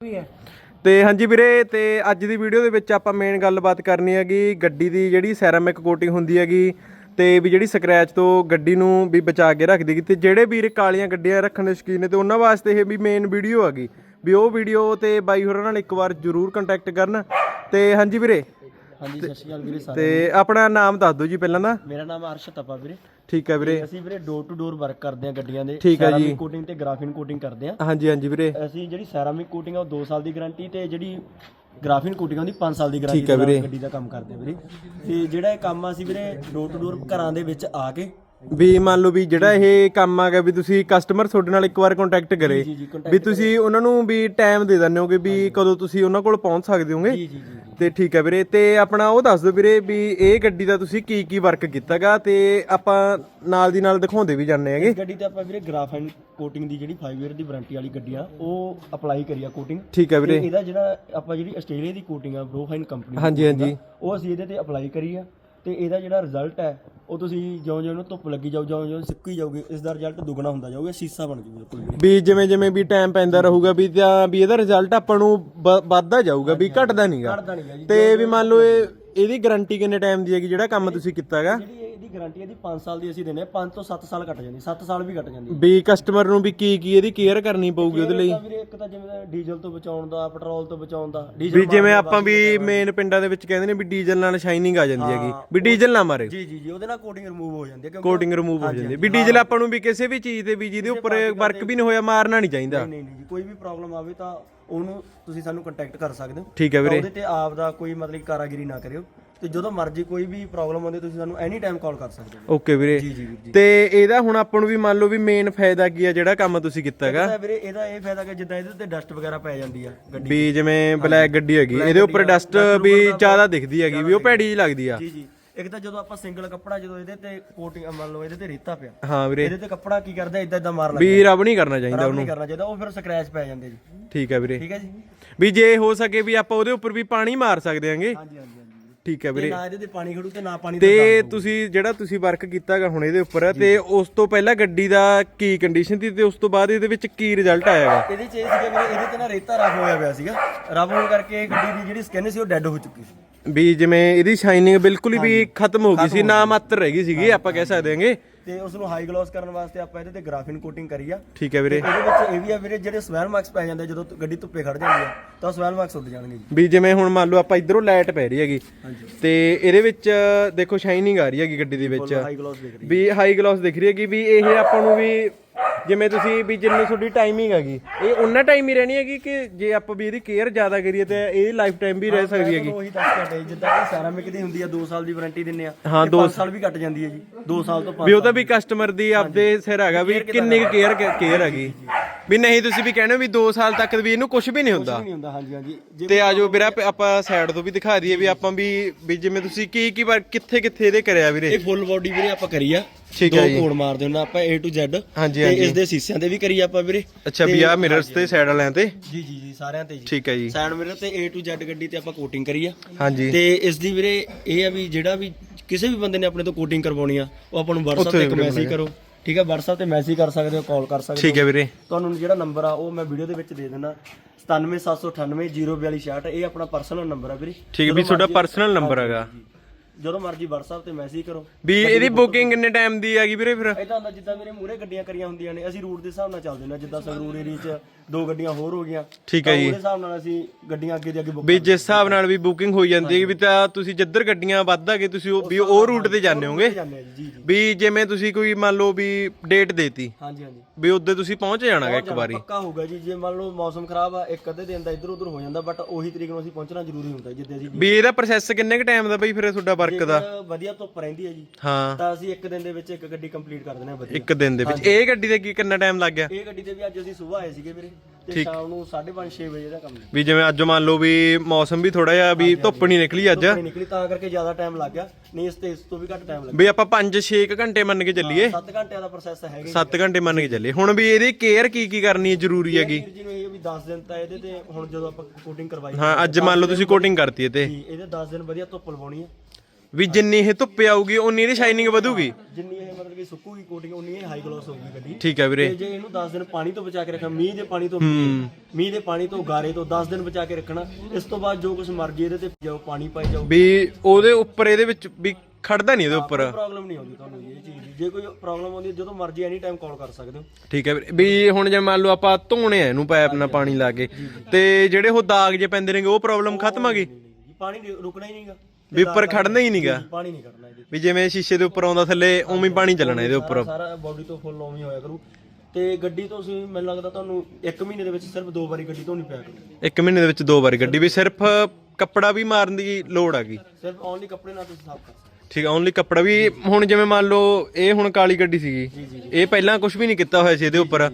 ਵੀ ਹੈ। ਤੇ ਹਾਂਜੀ ਵੀਰੇ, ਤੇ ਅੱਜ ਦੀ ਵੀਡੀਓ ਦੇ ਵਿੱਚ ਆਪਾਂ ਮੇਨ ਗੱਲਬਾਤ ਕਰਨੀ ਹੈਗੀ ਗੱਡੀ ਦੀ ਜਿਹੜੀ ਸੈਰਾਮਿਕ ਕੋਟਿੰਗ ਹੁੰਦੀ ਹੈਗੀ ਤੇ ਵੀ ਜਿਹੜੀ ਸਕ੍ਰੈਚ ਤੋਂ ਗੱਡੀ ਨੂੰ ਵੀ ਬਚਾ ਕੇ ਰੱਖਦੀ ਹੈਗੀ। ਤੇ ਜਿਹੜੇ ਵੀਰ ਕਾਲੀਆਂ ਗੱਡੀਆਂ ਰੱਖਣ ਦੇ ਸ਼ੌਕੀਨ ਨੇ ਤੇ ਉਹਨਾਂ ਵਾਸਤੇ ਇਹ ਵੀ ਮੇਨ ਵੀਡੀਓ ਹੈਗੀ। ਵੀ ਉਹ ਵੀਡੀਓ ਤੇ ਬਾਈ ਹੋਰਾਂ ਨਾਲ ਇੱਕ ਵਾਰ ਜਰੂਰ ਕੰਟੈਕਟ ਕਰਨ। ਤੇ ਹਾਂਜੀ ਵੀਰੇ ਹਾਂਜੀ ਸਤਿ ਸ਼੍ਰੀ ਅਕਾਲ ਵੀਰੇ ਸਾਰੇ ਤੇ ਆਪਣਾ ਨਾਮ ਦੱਸ ਦਿਓ ਜੀ ਪਹਿਲਾਂ ਦਾ ਮੇਰਾ ਨਾਮ ਅਰਸ਼ਤ ਤਪਾ ਵੀਰੇ। ਠੀਕ ਹੈ ਵੀਰੇ। ਅਸੀਂ ਵੀਰੇ ਡੋਰ ਟੂ ਡੋਰ ਵਰਕ ਕਰਦੇ ਹਾਂ ਗੱਡੀਆਂ ਦੇ। ਠੀਕ ਹੈ ਜੀ। ਕੋਟਿੰਗ ਤੇ ਗ੍ਰਾਫਿਨ ਕੋਟਿੰਗ ਕਰਦੇ ਹਾਂ ਹਾਂਜੀ ਹਾਂਜੀ ਵੀਰੇ। ਅਸੀਂ ਜਿਹੜੀ ਸੈਰਾਮਿਕ ਕੋਟਿੰਗ ਆ ਉਹ 2 ਸਾਲ ਦੀ ਗਾਰੰਟੀ ਤੇ ਜਿਹੜੀ ਗ੍ਰਾਫਿਨ ਕੋਟਿੰਗ ਆ ਉਹਦੀ 5 ਸਾਲ ਦੀ ਗਾਰੰਟੀ। ਗੱਡੀ ਦਾ ਕੰਮ ਕਰਦੇ ਵੀਰੇ। ਤੇ ਜਿਹੜਾ ਇਹ ਕੰਮ ਆ ਅਸੀਂ ਵੀਰੇ ਡੋਰ ਟੂ ਡੋਰ ਘਰਾਂ ਦੇ ਵਿੱਚ ਆ ਕੇ ਵੀ ਮੰਨ ਲਓ ਵੀ ਜਿਹੜਾ ਇਹ ਕੰਮ ਆਗਾ ਵੀ ਤੁਸੀਂ ਕਸਟਮਰ ਤੁਹਾਡੇ ਨਾਲ ਇੱਕ ਵਾਰ ਕੰਟੈਕਟ ਕਰੇ। ਜੀ ਜੀ ਵੀ ਤੁਸੀਂ ਉਹਨਾਂ ਨੂੰ ਵੀ ਟਾਈਮ ਦੇ ਦਿੰਦੇ ਹੋਗੇ ਵੀ ਕਦੋਂ ਤੁਸੀਂ ਉਹਨਾਂ ਕੋਲ ਪਹੁੰਚ ਸਕਦੇ ਹੋਗੇ। ਜੀ ਜੀ ਜੀ ਤੇ ਠੀਕ ਹੈ ਵੀਰੇ ਤੇ ਆਪਣਾ ਉਹ ਦੱਸ ਦਿਓ ਵੀਰੇ ਵੀ ਇਹ ਗੱਡੀ ਦਾ ਤੁਸੀਂ ਕੀ ਕੀ ਵਰਕ ਕੀਤਾਗਾ ਤੇ ਆਪਾਂ ਨਾਲ ਦੀ ਨਾਲ ਦਿਖਾਉਂਦੇ ਵੀ ਜਾਂਦੇ ਹੈਗੇ। ਇਸ ਗੱਡੀ ਤੇ ਆਪਾਂ ਵੀਰੇ ਗ੍ਰਾਫਾਈਨ ਕੋਟਿੰਗ ਦੀ ਜਿਹੜੀ 5 ਇਅਰ ਦੀ ਵਾਰੰਟੀ ਵਾਲੀ ਗੱਡੀ ਆ ਉਹ ਅਪਲਾਈ ਕਰੀ ਆ ਕੋਟਿੰਗ ਠੀਕ ਹੈ ਵੀਰੇ। ਇਹਦਾ ਜਿਹੜਾ ਆਪਾਂ ਜਿਹੜੀ ਆਸਟ੍ਰੇਲੀਆ ਦੀ ਕੋਟਿੰਗ ਆ ਬਰੋਫਾਈਨ ਕੰਪਨੀ ਹਾਂਜੀ ਹਾਂਜੀ। ਉਹ ਅਸੀਂ ਇਹਦੇ ਤੇ ਅਪਲਾਈ ਕਰੀ ਆ। ਤੇ ਇਹਦਾ ਜਿਹੜਾ ਰਿਜ਼ਲਟ ਹੈ ਉਹ ਤੁਸੀਂ ਜਿਉਂ ਜਿਉਂ ਇਹਨੂੰ ਧੁੱਪ ਲੱਗੀ ਜਾਓ ਜਿਉਂ ਜਿਉਂ ਸਿੱਕੀ ਜਾਓਗੇ ਇਸ ਦਾ ਰਿਜ਼ਲਟ ਦੁੱਗਣਾ ਹੁੰਦਾ ਜਾਊਗਾ ਸੀਸਾ ਬਣ ਜੂ ਬਿਲਕੁਲ ਵੀਰੇ ਵੀ ਜਿਵੇਂ ਜਿਵੇਂ ਵੀ ਟਾਈਮ ਪੈਂਦਾ ਰਹੂਗਾ ਵੀ ਤਾਂ ਵੀ ਇਹਦਾ ਰਿਜ਼ਲਟ ਆਪਾਂ ਨੂੰ ਵ- ਵੱਧਦਾ ਜਾਊਗਾ ਵੀ ਘਟਦਾ ਨਹੀਂਗਾ ਘਟਦਾ ਜੀ ਤੇ ਵੀ ਮੰਨ ਲਓ ਇਹ ਇਹਦੀ ਗਾਰੰਟੀ ਕਿੰਨੇ ਟਾਈਮ ਦੀ ਹੈਗੀ ਜਿਹੜਾ ਕੰਮ ਤੁਸੀਂ ਕੀਤਾਗਾ ਜਿਹੜੀ ਗਾਰੰਟੀ ਇਹਦੀ 5 ਸਾਲ ਦੀ ਅਸੀਂ ਦਿੰਦੇ ਆ 5 ਤੋਂ 7 ਸਾਲ ਕੱਟ ਜਾਂਦੀ 7 ਸਾਲ ਵੀ ਕੱਟ ਜਾਂਦੀ ਵੀ ਕਸਟਮਰ ਨੂੰ ਵੀ ਕੀ ਕੀ ਇਹਦੀ ਕੇਅਰ ਕਰਨੀ ਪਊਗੀ ਉਹਦੇ ਲਈ? ਤਾਂ ਵੀਰੇ ਇੱਕ ਤਾਂ ਜਿਵੇਂ ਡੀਜ਼ਲ ਤੋਂ ਬਚਾਉਣ ਦਾ ਪੈਟਰੋਲ ਤੋਂ ਬਚਾਉਣ ਦਾ ਵੀ ਜਿਵੇਂ ਆਪਾਂ ਵੀ ਮੇਨ ਪਿੰਡਾਂ ਦੇ ਵਿੱਚ ਕਹਿੰਦੇ ਨੇ ਵੀ ਡੀਜ਼ਲ ਨਾਲ ਸ਼ਾਈਨਿੰਗ ਆ ਜਾਂਦੀ ਹੈਗੀ ਵੀ ਡੀਜ਼ਲ ਨਾ ਮਾਰੇ। ਜੀ ਜੀ ਜੀ ਉਹਦੇ ਨਾਲ ਕੋਟਿੰਗ ਰਿਮੂਵ ਹੋ ਜਾਂਦੀ ਹੈ ਕਿਉਂਕਿ ਕੋਟਿੰਗ ਰਿਮੂਵ ਹੋ ਜਾਂਦੀ ਹੈ। ਵੀ ਡੀਜ਼ਲ ਆਪਾਂ ਨੂੰ ਵੀ ਕਿਸੇ ਵੀ ਚੀਜ਼ ਤੇ ਵੀ ਜਿਹਦੇ ਉੱਪਰ ਵਰਕ ਵੀ ਨਹੀਂ ਹੋਇਆ ਮਾਰਨਾ ਨਹੀਂ ਚਾਹੀਦਾ। ਨਹੀਂ ਨਹੀਂ ਜੀ ਕੋਈ ਵੀ ਪ੍ਰੋਬਲਮ ਆਵੇ ਤਾਂ ਉਹਨੂੰ ਤੁਸੀਂ ਸਾਨੂੰ ਕੰਟੈਕਟ ਕਰ ਸਕਦੇ ਹੋ। ਠੀਕ ਹੈ ਤਾਂ ਵੀਰੇ। ਉਹਦੇ ਤੇ ਆਪ ਦਾ ਕੋਈ ਮਤਲਬ ਕਾਰਾਗਰੀ ਨਾ ਕਰਿਓ। ਤੇ ਜਦੋਂ ਮਰਜ਼ੀ ਕੋਈ ਵੀ ਪ੍ਰੋਬਲਮ ਆਉਂਦੀ ਤੁਸੀਂ ਸਾਨੂੰ ਐਨੀ ਟਾਈਮ ਕਾਲ ਕਰ ਸਕਦੇ ਹੋ। ਓਕੇ ਵੀਰੇ। ਜੀ ਜੀ ਵੀਰ ਜੀ। ਤੇ ਇਹਦਾ ਹੁਣ ਆਪਾਂ ਨੂੰ ਵੀ ਮੰਨ ਲਓ ਵੀ ਮੇਨ ਫਾਇਦਾ ਕੀ ਆ ਜਿਹੜਾ ਕੰਮ ਤੁਸੀਂ ਕੀਤਾ ਹੈਗਾ? ਇਹਦਾ ਵੀਰੇ ਇਹਦਾ ਇਹ ਫਾਇਦਾ ਕਿ ਜਿੱਦਾਂ ਇਹਦੇ ਉੱਤੇ ਡਸਟ ਵਗੈਰਾ ਪੈ ਜਾਂਦੀ ਆ ਗੱਡੀ ਵੀ ਜਿਵੇਂ ਬਲੈਕ ਗੱਡੀ ਹੈਗੀ ਇਹਦੇ ਉੱਪਰ ਡਸਟ ਵੀ ਜ਼ਿਆਦਾ ਦਿਖਦੀ ਹੈਗੀ ਵੀ ਉਹ ਭੈੜੀ ਜਿਹੀ ਲੱਗਦੀ ਆ। ਜੀ ਜੀ। ਇੱਕ ਤਾਂ ਜਦੋਂ ਆਪਾਂ ਸਿੰਗਲ ਕੱਪੜਾ ਜਦੋਂ ਇਹਦੇ ਤੇ ਕੋਟਿੰਗ ਮੰਨ ਲਓ ਇਹਦੇ ਤੇ ਰੇਤਾ ਪਿਆ ਹਾਂ ਵੀਰੇ। ਇਹਦੇ ਤੇ ਕੱਪੜਾ ਕੀ ਕਰਦਾ ਇਦਾਂ ਇਦਾਂ ਮਾਰ ਲੱਗਦਾ। ਵੀ ਰਬ ਨਹੀਂ ਕਰਨਾ ਚਾਹੀਦਾ ਖਰਾਬ ਨਹੀਂ ਕਰਨਾ ਚਾਹੀਦਾ ਉਹ ਫਿਰ ਸਕ੍ਰੈਚ ਪੈ ਜਾਂਦੇ ਜੀ। ਠੀਕ ਹੈ ਵੀਰੇ। ਠੀਕ ਹੈ ਜੀ। ਵੀ ਜੇ ਹੋ ਸਕੇ ਵੀ ਆਪਾਂ ਉਹਦੇ ਉੱਪਰ ਵੀ ਪਾਣੀ ਮਾਰ ਸਕਦੇ ਹਾਂਗੇ। ਹਾਂਜੀ ਹਾਂਜੀ ਹਾਂਜੀ। ਠੀਕ ਹੈ ਵੀਰੇ। ਨਾ ਇਹਦੇ ਤੇ ਪਾਣੀ ਖੜੂ ਤੇ ਨਾ ਪਾਣੀ ਤੇ ਤੁਸੀਂ ਜਿਹੜਾ ਤੁਸੀਂ ਵਰਕ ਕੀਤਾਗਾ ਹੁਣ ਇਹਦੇ ਉੱਪਰ ਤੇ ਉਸ ਤੋਂ ਪਹਿਲਾਂ ਗੱਡੀ ਦਾ ਕੀ ਕੰਡੀਸ਼ਨ ਸੀ ਤੇ ਉਸ ਤੋਂ ਬਾਅਦ ਇਹਦੇ ਵਿੱਚ ਕੀ ਰਿਜ਼ਲਟ ਆਇਆਗਾ? ਇਹਦੇ ਚ ਇਹ ਸੀਗਾ ਵੀਰੇ ਇਹਦੇ ਤੇ ਨਾ ਰੇਤਾ ਰਫ ਹੋਇਆ ਪਿਆ ਸੀਗਾ। ਰਫ ਹੋਣ ਕਰਕੇ ਗੱਡੀ ਦੀ ਜਿਹੜੀ ਸਕਿਨ ਸੀ ਉਹ ਡੈੱਡ ਹੋ ਚੁੱਕੀ ਸੀ। ਵੀ ਜਿਵੇਂ ਇਹਦੀ ਸ਼ਾਈਨਿੰਗ ਬਿਲਕੁਲ ਹੀ ਵੀ ਖਤਮ ਹੋ ਗਈ ਸੀ ਨਾ ਮਾਤਰ ਰਹਿ ਗਈ ਸੀਗੀ ਆਪਾਂ ਕਹਿ ਸਕਦੇ ਹਾਂਗੇ। ਤੇ ਉਸ ਨੂੰ ਹਾਈ ਗਲੋਸ ਕਰਨ ਵਾਸਤੇ ਆਪਾਂ ਇਹਦੇ ਤੇ ਗ੍ਰਾਫਿਨ ਕੋਟਿੰਗ ਕਰੀ ਆ। ਠੀਕ ਹੈ ਵੀਰੇ। ਇਹਦੇ ਵਿੱਚ ਇਹ ਵੀ ਆ ਵੀਰੇ ਜਿਹੜੇ ਸਵੈਲ ਮਾਰਕਸ ਪੈ ਜਾਂਦੇ ਜਦੋਂ ਗੱਡੀ ਧੁੱਪੇ ਖੜ ਜਾਂਦੀ ਆ ਤਾਂ ਸਵੈਲ ਮਾਰਕਸ ਉੱਡ ਜਾਣਗੇ ਜੀ। ਵੀ ਜਿਵੇਂ ਹੁਣ ਮੰਨ ਲਓ ਆਪਾਂ ਇਧਰੋਂ ਲਾਈਟ ਪੈ ਰਹੀ ਹੈਗੀ ਹਾਂਜੀ। ਤੇ ਇਹਦੇ ਵਿੱਚ ਦੇਖੋ ਸ਼ਾਈਨਿੰਗ ਆ ਰਹੀ ਹੈਗੀ ਗੱਡੀ ਦੇ ਵਿੱਚ। ਹਾਈ ਗਲੋਸ ਦੇਖ ਰਹੀ ਵੀ ਹਾਈ ਗਲੋਸ ਦਿਖ ਰਹੀ ਹੈਗੀ ਵੀ ਇਹ ਆਪਾਂ ਨੂੰ ਵੀ ਜਿਵੇਂ ਤੁਸੀਂ ਵੀ ਜਿੰਨੀ ਤੁਹਾਡੀ ਟਾਈਮਿੰਗ ਹੈਗੀ ਇਹ ਉਹਨਾਂ ਟਾਈਮ ਹੀ ਰਹਿਣੀ ਹੈਗੀ ਕਿ ਜੇ ਆਪਾਂ ਵੀ ਇਹਦੀ ਕੇਅਰ ਜ਼ਿਆਦਾ ਕਰੀਏ ਤੇ ਇਹ ਲਾਈਫ ਟਾਈਮ ਵੀ ਰਹਿ ਸਕਦੀ ਹੈਗੀ। ਉਹੀ ਦੱਸ ਘਟੇ ਜਿੱਦਾਂ ਇਹ ਸੈਰਾਮਿਕ ਦੀ ਹੁੰਦੀ ਆ 2 ਸਾਲ ਦੀ ਵਾਰੰਟੀ ਦਿੰਨੇ ਆ। ਹਾਂ, 2 ਸਾਲ ਵੀ ਕੱਟ ਜਾਂਦੀ ਹੈ ਜੀ 2 ਸਾਲ ਤੋਂ 5 ਵੀ ਉਹ ਤਾਂ ਵੀ ਕਸਟਮਰ ਦੀ ਆਪਦੇ ਸਿਰ ਹੈਗਾ ਵੀ ਕਿੰਨੀ ਕੇਅਰ ਕੇਅਰ ਹੈਗੀ। ਵੀ ਨਹੀਂ ਤੁਸੀਂ ਵੀ ਕਹਿੰਦੇ ਹੋ ਵੀ 2 ਸਾਲ ਤੱਕ ਵੀ ਇਹਨੂੰ ਕੁਝ ਵੀ ਨਹੀਂ ਹੁੰਦਾ। ਨਹੀਂ ਹੁੰਦਾ ਹਾਂਜੀ ਹਾਂਜੀ। ਜੇ ਤੇ ਆਜੋ ਵੀਰਾ ਪ- ਆਪਾਂ ਸਾਈਡ ਤੋਂ ਵੀ ਦਿਖਾ ਦਈਏ ਵੀ ਆਪਾਂ ਵੀ ਵੀ ਜਿਵੇਂ ਤੁਸੀਂ ਕੀ ਕੀ ਵਾਰ ਕਿੱਥੇ ਕਿੱਥੇ ਇਹਦੇ ਕਰਿਆ ਵੀਰੇ? ਇਹ ਫੁੱਲ ਬੋਡੀ ਵੀਰੇ ਆਪਾਂ ਕਰੀ ਆ। ਠੀਕ ਦੋ ਹੈ ਜੀ। ਕੋਡ ਮਾਰਦੇ ਹੁੰਨਾ ਆਪਾਂ A to Z ਹਾਂਜੀ। ਇਸ ਦੇ ਸੀਸਿਆਂ ਤੇ ਵੀ ਕਰੀ ਆਪਾਂ ਵੀਰੇ। ਅੱਛਾ ਵੀ ਆ ਮਿਰਰਸ ਤੇ ਸਾਈਡ ਵਾਲਿਆਂ ਤੇ? ਜੀ ਜੀ ਜੀ ਸਾਰਿਆਂ ਤੇ ਜੀ। ਠੀਕ ਹੈ ਜੀ। ਸਾਈਡ ਮਿਰਰ ਤੇ A to Z ਗੱਡੀ ਤੇ ਆਪਾਂ ਕੋਟਿੰਗ ਕਰੀ ਆ। ਹਾਂਜੀ। ਤੇ ਇਸ ਦੀ ਵੀਰੇ ਇਹ ਆ ਵੀ ਜਿਹੜਾ ਵੀ ਕਿਸੇ ਵੀ ਬੰਦੇ ਨੇ ਆਪਣੇ ਤੋਂ ਕੋਟਿੰਗ ਕਰਵਾਉਣੀ ਆ ਉਹ ਆਪਾਂ ਨੂੰ WhatsApp ਤੇ ਇੱਕ ਮੈਸੇਜ ਕਰੋ। ਠੀਕ ਹੈ WhatsApp ਤੇ ਮੈਸੇਜ ਕਰ ਸਕਦੇ ਹੋ ਕਾਲ ਕਰ ਸਕਦੇ ਹੋ ਠੀਕ ਹੈ ਵੀਰੇ। ਤੁਹਾਨੂੰ ਜਿਹੜਾ ਨੰਬਰ ਆ ਉਹ ਮੈਂ ਵੀਡੀਓ ਦੇ ਵਿੱਚ ਦੇ ਦਿੰਦਾ। 9778900266 ਇਹ ਆਪਣਾ ਪਰਸਨਲ ਨੰਬਰ ਆ ਵੀਰੇ। ਠੀਕ ਹੈ ਵੀ ਤੁਹਾਡਾ ਪਰਸਨਲ ਨੰਬਰ ਹੈਗਾ। ਜਦੋਂ ਮਰਜ਼ੀ WhatsApp ਤੇ ਮੈਸੇਜ ਕਰੋ। ਵੀ ਇਹਦੀ ਬੁਕਿੰਗ ਕਿੰਨੇ ਟਾਈਮ ਦੀ ਹੈਗੀ ਵੀਰੇ ਫਿਰ? ਇਦਾਂ ਹੁੰਦਾ ਜਿੱਦਾਂ ਮੇਰੇ ਮੂਹਰੇ ਗੱਡੀਆਂ ਕਰੀਆਂ ਹੁੰਦੀਆਂ ਨੇ ਅਸੀਂ ਰੂਟ ਦੇ ਹਿਸਾਬ ਨਾਲ ਚੱਲਦੇ ਨੇ ਜਿੱਦਾਂ ਸੰਗਰੂਰ ਏਰੀਆ 'ਚ ਦੋ ਗੱਡੀਆਂ ਹੋਰ ਹੋ ਗਈਆਂ ਠੀਕ ਹੈ ਜੀ। ਉਹਦੇ ਹਿਸਾਬ ਨਾਲ ਅਸੀਂ ਗੱਡੀਆਂ ਅੱਗੇ ਦੀ ਅੱਗੇ ਬੁੱਕ ਵੀ ਜਿਸ ਹਿਸਾਬ ਨਾਲ ਵੀ ਬੁਕਿੰਗ ਹੋਈ ਜਾਂਦੀ ਹੈ ਵੀ ਤਾਂ ਤੁਸੀਂ ਜਿੱਧਰ ਗੱਡੀਆਂ ਵੱਧਾਗੇ ਤੁਸੀਂ ਉਹ ਵੀ ਉਹ ਰੂਟ ਤੇ ਜਾਂਦੇ ਹੋਗੇ? ਜਾਂਦੇ ਆ ਜੀ ਜੀ ਜੀ। ਵੀ ਜਿਵੇਂ ਤੁਸੀਂ ਕੋਈ ਮੰਨ ਲਓ ਵੀ ਡੇਟ ਦੇਤੀ ਹਾਂਜੀ ਹਾਂਜੀ। ਵੀ ਉਦੋਂ ਤੁਸੀਂ ਪਹੁੰਚ ਜਾਣਾਗਾ ਇੱਕ ਵਾਰੀ। ਪੱਕਾ ਹੋਊਗਾ ਜੀ ਜੇ ਮੰਨ ਲਓ ਮੌਸਮ ਖਰਾਬ ਆ ਇੱਕ ਅੱਧੇ ਦਿਨ ਦਾ ਇੱਧਰ ਉੱਧਰ ਹੋ ਜਾਂਦਾ ਬਟ ਉਹੀ ਤਰੀਕ ਨੂੰ ਅਸੀਂ ਪਹੁੰਚਣਾ ਜ਼ਰੂਰੀ ਹੁੰਦਾ ਜਿੱਦੇ ਅਸੀਂ ਵੀ ਇਹਦਾ ਪ੍ਰੋਸੈਸ ਕਿੰਨੇ ਕ ਟਾਈਮ ਦਾ ਬਈ ਫਿਰ ਤੁਹਾਡਾ ਵਰਕ ਦਾ। ਵਧੀਆ ਧੁੱਪ ਰਹਿੰਦੀ ਹੈ ਜੀ ਹਾਂ। ਤਾਂ ਅਸੀਂ ਇੱਕ ਦਿਨ ਦੇ ਵਿੱਚ ਇੱਕ ਗੱਡੀ ਕੰਪਲੀਟ ਕਰ ਦਿੰਦੇ ਹਾਂ ਵਧੀਆ। ਇੱਕ ਦਿਨ ਦੇ ਵਿੱਚ। ਇਹ ਗੱਡੀ ਦੇ ਕੀ ਕਿੰਨਾ ਟਾਈਮ ਲੱਗ ਗਿਆ? ਇਹ ਗੱਡੀ ਤੇ ਵੀ ਅੱਜ ਅਸੀਂ ਸਵੇਰ ਆਏ ਸੀਗੇ ਵੀਰੇ ਤੇ ਸ਼ਾਮ ਨੂੰ 5:30 6 ਵਜੇ ਦਾ ਕੰਮ ਵੀ ਜਿਵੇਂ ਅੱਜ ਮੰਨ ਲਓ ਵੀ ਮੌਸਮ ਵੀ ਥੋੜਾ ਜਿਹਾ ਵੀ ਧੁੱਪ ਨਹੀਂ ਨਿਕਲੀ ਅੱਜ। ਨਹੀਂ ਨਿਕਲੀ ਤਾਂ ਕਰਕੇ ਜ਼ਿਆਦਾ ਟਾਈਮ ਲੱਗ ਗਿਆ। ਨਹੀਂ ਇਸ ਤੇ ਇਸ ਤੋਂ ਵੀ ਘੱਟ ਟਾਈਮ ਲੱਗਾ ਵੀ ਆਪਾਂ 5-6 ਘੰਟੇ ਮੰਨ ਕੇ ਚੱਲੀਏ। 7 ਘੰਟਿਆਂ ਦਾ ਪ੍ਰੋਸੈਸ ਹੈਗਾ 7 ਘੰਟੇ ਮੰਨ ਕੇ ਚੱਲੀਏ। ਹੁਣ ਵੀ ਇਹਦੀ ਕੇਅਰ ਕੀ ਕੀ ਕਰਨੀ ਹੈ ਜ਼ਰੂਰੀ ਹੈਗੀ? ਜੀ ਨੂੰ ਇਹ ਵੀ 10 ਦਿਨ ਤਾਂ ਇਹਦੇ ਤੇ ਹੁਣ ਜਦੋਂ ਆਪਾਂ ਕੋਟਿੰਗ ਕਰਵਾਈ ਹਾਂ ਅੱਜ ਮੰਨ ਲਓ ਤੁਸੀਂ ਕੋਟਿੰਗ ਕਰਤੀ ਇਹ ਤੇ। ਇਹਦੇ 10 ਦਿਨ ਵਧੀਆ ਧੁੱਪ ਲਵਾਉਣੀ ਹੈ। ਵੀ ਜਿੰਨੀ ਇਹ ਧੁੱਪੇ ਆਊਗੀ ਉਨੀ ਇਹਦੀ ਸ਼ਾਈਨਿੰਗ ਵਧੂਗੀ। ਜਿੰਨੀ ਇਹ ਮਤਲਬ ਕਿ ਸੁੱਕੂਗੀ ਕੋਟਿੰਗ ਉਨੀ ਇਹ ਹਾਈ ਗਲੋਸ ਹੋਊਗੀ ਗੱਡੀ। ਠੀਕ ਹੈ ਵੀਰੇ। ਤੇ ਜੇ ਇਹਨੂੰ 10 ਦਿਨ ਪਾਣੀ ਤੋਂ ਬਚਾ ਕੇ ਰੱਖਣਾ ਮੀਂਹ ਦੇ ਪਾਣੀ ਤੋਂ ਮੀਂਹ ਦੇ ਪਾਣੀ ਤੋਂ ਗਾਰੇ ਤੋਂ 10 ਦਿਨ ਬਚਾ ਕੇ ਰੱਖਣਾ ਇਸ ਤੋਂ ਬਾਅਦ ਜੋ ਕੁਝ ਮਰਜ਼ੀ ਇਹਦੇ ਤੇ ਜਾਓ ਪਾਣੀ ਪਾਈ ਜਾਓ। ਵੀ ਉਹਦੇ ਉੱਪਰ ਇਹਦੇ ਵਿੱਚ ਵੀ ਖੜਦਾ ਨਹੀਂ ਇਹਦੇ ਉੱਪਰ। ਪ੍ਰੋਬਲਮ ਨਹੀਂ ਆਉਂਦੀ ਤੁਹਾਨੂੰ ਇਹ ਚੀਜ਼ ਦੀ। ਜੇ ਕੋਈ ਪ੍ਰੋਬਲਮ ਆਉਂਦੀ ਹੈ, ਜਦੋਂ ਮਰਜ਼ੀ ਐਨੀ ਟਾਈਮ ਕਾਲ ਕਰ ਸਕਦੇ ਹੋ। ਠੀਕ ਹੈ ਵੀਰੇ। ਵੀ ਹੁਣ ਜੇ ਮੰਨ ਲਓ ਆਪਾਂ ਧੋਣੇ ਆ ਇਹਨੂੰ ਪਾਈਪ ਨਾਲ ਪਾਣੀ ਲਾ ਕੇ ਤੇ ਜਿਹੜੇ ਉਹ ਦਾਗ ਜੇ ਪੈਂਦੇ ਨੇਗੇ ਉਹ ਪ੍ਰੋਬਲਮ ਖਤਮ ਆ ਗਈ? ਨਹੀਂ, ਨਹੀਂ, ਜੀ, ਪਾਣੀ ਰੁਕਣਾ ਹੀ ਨਹੀਂਗਾ। ਵੀ ਉੱਪਰ ਖੜਨਾ ਹੀ ਨਹੀਂਗਾ ਪਾਣੀ ਨਹੀਂ ਇਹਦੇ ਵੀ ਜਿਵੇਂ ਸ਼ੀਸ਼ੇ ਦੇ ਉੱਪਰ ਆਉਂਦਾ ਥੱਲੇ ਉਵੇਂ ਹੀ ਪਾਣੀ ਚੱਲਣਾ ਇਹਦੇ ਉੱਪਰ। ਸਾਰਾ- ਬਾਡੀ ਤੋਂ ਫੁੱਲ ਉਵੇਂ ਹੋਇਆ ਕਰੂ। ਤੇ ਗੱਡੀ ਤੋਂ ਤੁਸੀਂ ਮੈਨੂੰ ਲੱਗਦਾ ਤੁਹਾਨੂੰ 1 ਮਹੀਨੇ ਦੇ ਵਿੱਚ ਸਿਰਫ ਦੋ ਵਾਰੀ ਗੱਡੀ ਧੋਣੀ ਪਿਆ ਕਰੂ। ਇੱਕ ਮਹੀਨੇ ਦੇ ਵਿੱਚ ਦੋ ਵਾਰੀ ਗੱਡੀ ਵੀ ਸਿਰਫ ਕੱਪੜਾ ਵੀ ਮਾਰਨ ਦੀ ਲੋੜ ਆ ਗਈ। ਸਿਰਫ ਓਨਲੀ ਕੱਪੜੇ ਨਾਲ ਤੁਸੀਂ ਸਾਫ਼ ਕਰ ਸਕਦੇ ਠੀਕ ਆ ਓਨਲੀ ਕੱਪੜਾ ਵੀ ਹੁਣ ਜਿਵੇਂ ਮੰਨ ਲਓ ਇਹ ਹੁਣ ਕਾਲੀ ਗੱਡੀ ਸੀਗੀ। ਇਹ ਪਹਿਲਾਂ ਕੁਝ ਵੀ ਨਹੀਂ ਕੀਤਾ ਹੋਇਆ ਸੀ ਇਹਦੇ ਉੱਪਰ।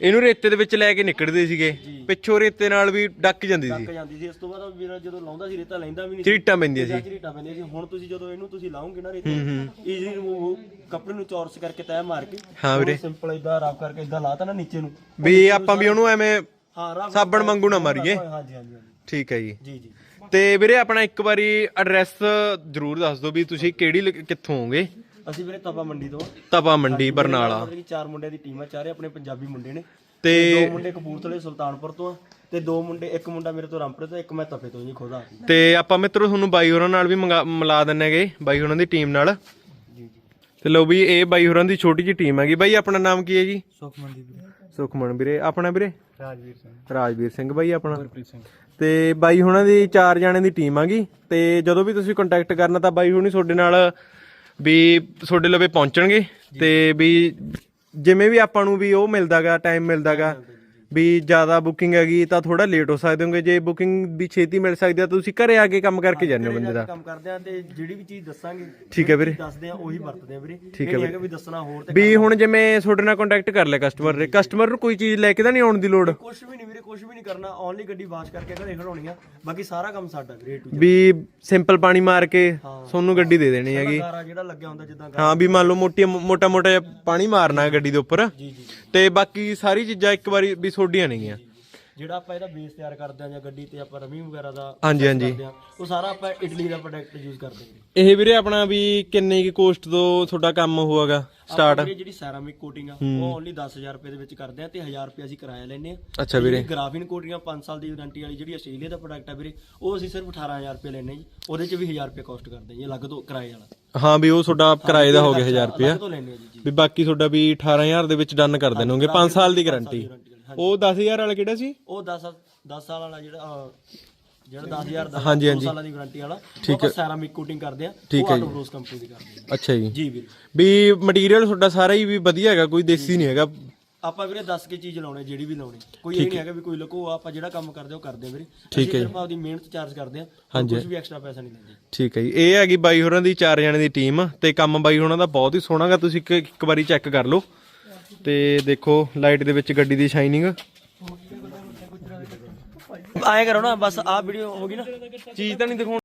ਇਹਨੂੰ ਰੇਤੇ ਦੇ ਵਿੱਚ ਲੈ ਕੇ ਨਿਕਲਦੇ ਸੀਗੇ। ਪਿੱਛੋਂ ਰੇਤੇ ਨਾਲ ਵੀ ਡੱਕ ਜਾਂਦੀ ਸੀ। ਹੋ ਜਾਂਦੀ ਸੀ। ਇਸ ਤੋਂ ਬਾਅਦ ਵੀਰ ਜਦੋਂ ਲਾਉਂਦਾ ਸੀ ਰੇਤਾ ਲੈਂਦਾ ਵੀ ਨਹੀਂ ਚੀਟਾਂ ਪੈਂਦੀਆਂ ਸੀ ਸੀ। ਰੀਟਾ ਪੈਂਦੀਆਂ ਸੀ। ਹੁਣ ਤੁਸੀਂ ਜਦੋਂ ਇਹਨੂੰ ਤੁਸੀਂ ਲਾਓਗੇ ਨਾ ਰੇਤਾ ਈਜ਼ੀ ਰਿਮੂਵ ਕੱਪੜੇ ਨੂੰ ਚੌਰਸ ਕਰਕੇ ਤੈਅ ਮਾਰ ਕੇ ਹਾਂ ਵੀਰੇ। ਸਿੰਪਲ ਇਦਾਂ ਰਫ ਕਰਕੇ ਇਦਾਂ ਲਾਤਾ ਨਾ ਨੀਚੇ ਨੂੰ। ਵੀ ਆਪਾਂ ਵੀ ਉਹਨੂੰ ਐਵੇਂ ਹਾਂ ਸਾਬਣ ਵਾਂਗੂ ਨਾ ਮਾਰੀਏ। ਹਾਂਜੀ ਹਾਂਜੀ ਹਾਂਜੀ। ਠੀਕ ਹੈ ਜੀ। ਜੀ ਜੀ। ਤੇ ਵੀਰੇ ਆਪਣਾ ਇੱਕ ਵਾਰੀ ਐਡਰੈਸ ਜਰੂਰ ਦੱਸ ਦਿਓ ਵੀ ਤੁਸੀਂ ਕਿਹੜੀ ਕਿੱਥੋਂ ਹੋਗੇ ਅਸੀਂ ਵੀਰੇ ਤਪਾ ਮੰਡੀ ਤੋਂ ਤਪਾ ਮੰਡੀ ਬਰਨਾਲਾ। ਮਤਲਬ ਕਿ ਚਾਰ ਮੁੰਡਿਆਂ ਦੀ ਟੀਮ ਆ ਚਾਰੇ ਆਪਣੇ ਪੰਜਾਬੀ ਮੁੰਡੇ ਨੇ। ਤੇ ਦੋ ਮੁੰਡੇ ਕਪੂਰਥਲੇ ਸੁਲਤਾਨਪੁਰ ਤੋਂ ਆ ਤੇ ਦੋ ਮੁੰਡੇ ਇੱਕ ਮੁੰਡਾ ਮੇਰੇ ਤੋਂ ਰਾਮਪੁਰ ਤੋਂ ਇੱਕ ਮੈਂ ਤਪੇ ਤੋਂ ਜੀ ਖੁਦ ਆ। ਤੇ ਆਪਾਂ ਮਿੱਤਰੋ ਤੁਹਾਨੂੰ ਬਾਈ ਹੋਰਾਂ ਨਾਲ ਵੀ ਮੰਗਾ- ਮਿਲਾ ਦਿੰਨੇਗੇ ਬਾਈ ਹੋਰਾਂ ਦੀ ਟੀਮ ਨਾਲ। ਜੀ ਤੇ ਲਓ ਵੀ ਇਹ ਬਾਈ ਹੋਰਾਂ ਦੀ ਛੋਟੀ ਜਿਹੀ ਟੀਮ ਹੈਗੀ। ਬਾਈ ਆਪਣਾ ਨਾਮ ਕੀ ਹੈ ਜੀ? ਸੁਖ ਮੰਡੀ ਵੀਰੇ। ਸੁਖਮਨ ਵੀਰੇ। ਆਪਣਾ ਵੀਰੇ? ਰਾਜਵੀਰ ਸਿੰਘ। ਰਾਜਵੀਰ ਸਿੰਘ ਬਾਈ ਆਪਣਾ। ਗੁਰਪ੍ਰੀਤ ਸਿੰਘ। ਤੇ ਬਾਈ ਹੁਣਾਂ ਦੀ ਚਾਰ ਜਣਿਆਂ ਦੀ ਟੀਮ ਆਗੀ ਤੇ ਜਦੋਂ ਵੀ ਤੁਸੀਂ ਕੰਟੈਕਟ ਕਰਨਾ ਤਾਂ ਬਾਈ ਹੁਣੀ ਤੁਹਾਡੇ ਨਾਲ ਵੀ ਤੁਹਾਡੇ ਲਵੇ ਪਹੁੰਚਣਗੇ ਤੇ ਵੀ ਜਿਵੇਂ ਵੀ ਆਪਾਂ ਨੂੰ ਵੀ ਉਹ ਮਿਲਦਾਗਾ ਟਾਈਮ ਮਿਲਦਾਗਾ ਵੀ ਜ਼ਿਆਦਾ ਬੁਕਿੰਗ ਹੈਗੀ ਤਾਂ ਥੋੜਾ ਲੇਟ ਹੋ ਸਕਦੇ ਹੋਗੇ। ਜੇ ਬੁਕਿੰਗ ਵੀ ਛੇਤੀ ਮਿਲ ਸਕਦੀ ਆ ਤੁਸੀਂ ਘਰੇ ਆ ਕੇ ਕੰਮ ਕਰਕੇ ਜਾਂਦੇ ਹੋ ਬੰਦੇ ਦਾ। ਕੰਮ ਕਰਦੇ ਆ ਤੇ ਜਿਹੜੀ ਵੀ ਚੀਜ਼ ਦੱਸਾਂਗੇ ਠੀਕ ਹੈ ਵੀਰੇ। ਦੱਸਦੇ ਆ ਉਹੀ ਵਰਤਦੇ ਆ ਵੀਰੇ। ਠੀਕ ਹੈਗਾ ਵੀ ਦੱਸਣਾ ਹੋਰ ਤੇ ਵੀ ਹੁਣ ਜਿਵੇਂ ਤੁਹਾਡੇ ਨਾਲ ਕੰਟੈਕਟ ਕਰ ਲਿਆ ਕਸਟਮਰ ਨੇ ਕਸਟਮਰ ਨੂੰ ਕੋਈ ਚੀਜ਼ ਲੈ ਕੇ ਤਾਂ ਨਹੀਂ ਆਉਣ ਦੀ ਲੋੜ? ਕੁਝ ਵੀ ਨਹੀਂ ਕੁਝ ਵੀ ਨਹੀਂ ਕਰਨਾ ਓਨਲੀ ਗੱਡੀ ਵਾਸ਼ ਕਰਕੇ ਘਰੇ ਖੜਾਉਣੀ ਆ। ਬਾਕੀ ਸਾਰਾ ਕੰਮ ਸਾਡਾ ਵੀਰੇ ਟੂ ਵੀ ਸਿੰਪਲ ਪਾਣੀ ਮਾਰ ਕੇ ਤੁਹਾਨੂੰ ਗੱਡੀ ਦੇ ਦੇਣੀ ਹੈਗੀ। ਗਾਰਾ ਜਿਹੜਾ ਲੱਗਿਆ ਹੁੰਦਾ ਜਿੱਦਾਂ ਹਾਂ ਵੀ ਮੰਨ ਲਓ ਮੋਟੀ ਮੋਟਾ ਮੋਟਾ ਪਾਣੀ ਮਾਰਨਾ ਹੈ ਗੱਡੀ ਦੇ ਉੱਪਰ। ਜੀ ਜੀ ਤੇ ਬਾਕੀ ਸਾਰੀ ਚੀਜ਼ਾਂ ਇੱਕ ਵਾਰੀ ਵੀ ਛੋਡੀਆਂ ਨੇਗੀਆਂ। ਜਿਹੜਾ ਆਪਾਂ ਇਹਦਾ ਬੇਸ ਤਿਆਰ ਕਰਦੇ ਆ ਜਾਂ ਗੱਡੀ ਤੇ ਆਪਾਂ ਰਮੀ ਵਗੈਰਾ ਦਾ ਹਾਂਜੀ ਹਾਂਜੀ। ਆ ਉਹ ਸਾਰਾ ਆਪਾਂ ਇਟਲੀ ਦਾ ਪ੍ਰੋਡਕਟ ਯੂਜ਼ ਕਰਦੇ ਹਾਂ ਇਹ ਵੀਰੇ ਆਪਣਾ ਵੀ ਕਿੰਨੇ ਕੀ ਕੋਸਟ ਤੋਂ ਤੁਹਾਡਾ ਕੰਮ ਹੋਊਗਾ? ਸਟਾਰਟ ਜਿਹੜੀ ਸੈਰਾਮਿਕ ਕੋਟਿੰਗ ਆ ਉਹ ਓਨਲੀ 10000 ਰੁਪਏ ਦੇ ਵਿੱਚ ਕਰਦੇ ਆ ਤੇ 1000 ਰੁਪਏ ਅਸੀਂ ਕਿਰਾਇਆ ਲੈਨੇ ਆ। ਅੱਛਾ ਵੀਰੇ। ਗ੍ਰਾਫਿਨ ਕੋਟਿੰਗਾਂ 5 ਸਾਲ ਦੀ ਵਾਰੰਟੀ ਵਾਲੀ ਜਿਹੜੀ ਆਸਟ੍ਰੇਲੀਆ ਦਾ ਪ੍ਰੋਡਕਟ ਆ ਵੀਰੇ ਉਹ ਅਸੀਂ ਸਿਰਫ 18000 ਰੁਪਏ ਲੈਨੇ ਜੀ। ਉਹਦੇ ਚ ਵੀ 1000 ਰੁਪਏ ਕਾਸਟ ਕਰਦੇ ਜੀ ਅਲੱਗ ਤੋਂ ਕਿਰਾਏ ਵਾਲਾ। ਹਾਂ ਵੀ ਉਹ ਤੁਹਾਡਾ ਕਿਰਾਏ ਦਾ ਹੋ ਗਿਆ 1000 ਰੁਪਇਆ। ਅਲੱਗ ਤੋਂ ਲੈਨੇ ਆ ਜੀ ਜੀ। ਵੀ ਬਾਕੀ ਤੁਹਾਡਾ ਵੀ 18000 ਦੇ ਵਿੱਚ ਡਨ ਕਰ ਦੇਣੋਗੇ 5 ਸਾਲ ਦੀ ਗਾਰੰਟੀ ਉਹ 10000 ਵਾਲਾ ਕਿਹੜਾ ਸੀ? ਉਹ 10 10 ਸਾਲ ਵਾਲਾ ਜਿਹੜਾ ਜਿਹੜਾ 10000 ਦਾ ਹਾਂਜੀ, 2 ਸਾਲਾਂ ਦੀ ਵਾਰੰਟੀ ਵਾਲਾ ਉਹ ਆਪਾਂ ਸੈਰਾਮਿਕ ਕੋਟਿੰਗ ਕਰਦੇ ਆ ਉਹ ਆਟੋ ਬਰੋਸ ਕੰਪਨੀ ਦੀ ਕਰਦੇ ਆ। ਅੱਛਾ ਜੀ। ਜੀ ਵੀਰੇ। ਵੀ ਮਟੀਰੀਅਲ ਤੁਹਾਡਾ ਸਾਰਾ ਹੀ ਵੀ ਵਧੀਆ ਹੈਗਾ ਕੋਈ ਦੇਸੀ ਨਹੀਂ ਹੈਗਾ। ਆਪਾਂ ਵੀਰੇ ਦੱਸ ਕੇ ਚੀਜ਼ ਲਾਉਣੇ ਜਿਹੜੀ ਵੀ ਲਾਉਣੀ। ਕੋਈ ਇਹ ਨਹੀਂ ਹੈਗਾ ਵੀ ਕੋਈ ਲਕੋ ਆਪਾਂ ਜਿਹੜਾ ਕੰਮ ਕਰਦੇ ਆ ਉਹ ਕਰਦੇ ਆ ਵੀਰੇ। ਅਸੀਂ ਸਿਰਫ ਆਪਦੀ ਮਿਹਨਤ ਚਾਰਜ ਕਰਦੇ ਆ ਕੁਝ ਵੀ ਐਕਸਟਰਾ ਪੈਸਾ ਨਹੀਂ ਲੈਂਦੇ। ਠੀਕ ਹੈ ਜੀ। ਇਹ ਹੈਗੀ ਬਾਈ ਹੋਰਾਂ ਦੀ ਚਾਰ ਜਣੇ ਦੀ ਟੀਮ ਤੇ ਕੰਮ ਬਾਈ ਹੋਰਾਂ ਦਾ ਬਹੁਤ ਹੀ ਸੋਹਣਾਗਾ ਤੁਸੀਂ ਇੱਕ ਇੱਕ ਵਾਰੀ ਚੈੱਕ ਕਰ ਲਓ। ਤੇ ਦੇਖੋ ਲਾਈਟ ਦੇ ਵਿੱਚ ਗੱਡੀ ਦੀ ਸ਼ਾਈਨਿੰਗ ਆਏ ਕਰੋ ਨਾ ਬਸ ਆਹ ਵੀਡੀਓ ਹੋ ਗਈ ਨਾ। ਚੀਜ਼ ਤਾਂ ਨਹੀਂ ਦਿਖਾਉਣੀ